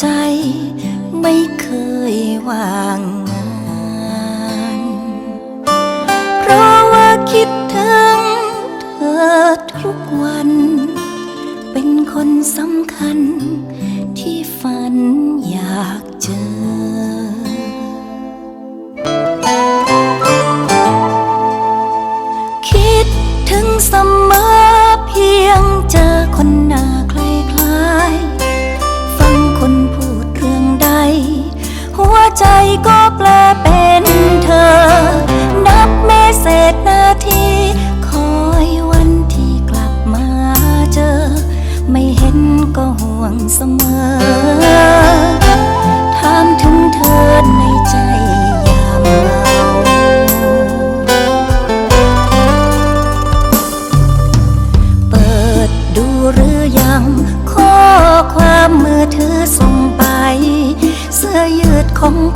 ใจไม่เคยว่างงานเพราะว่าคิดถึงเธอทุกวัน เป็นคนสำคัญที่ฝันอยากเจอคิดถึงเสมอ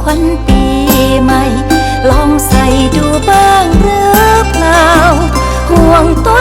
ขวัญปีใหม่ ลองใส่ดูบ้างหรือเปล่า ห่วงตัว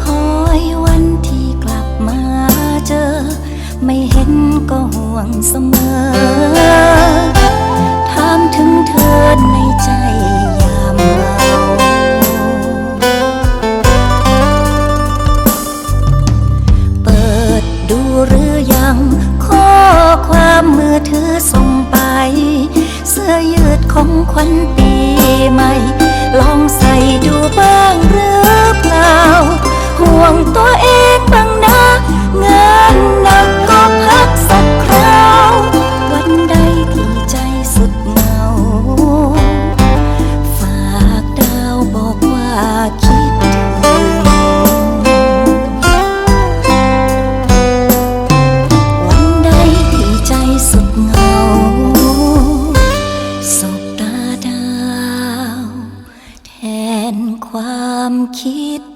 คอยวันที่กลับมาเจอ ไม่เห็นก็ห่วงเสมอ ถามถึงเธอในใจยามเหงาเปิดดูหรือยัง ข้อความมือถือส่งไป เสื้อยืดของขวัญปีใหม่ ลองใส่ดูบ้างหรือเปล่า ห่วงตัวเองบ้าง ตาดาวแทนความคิด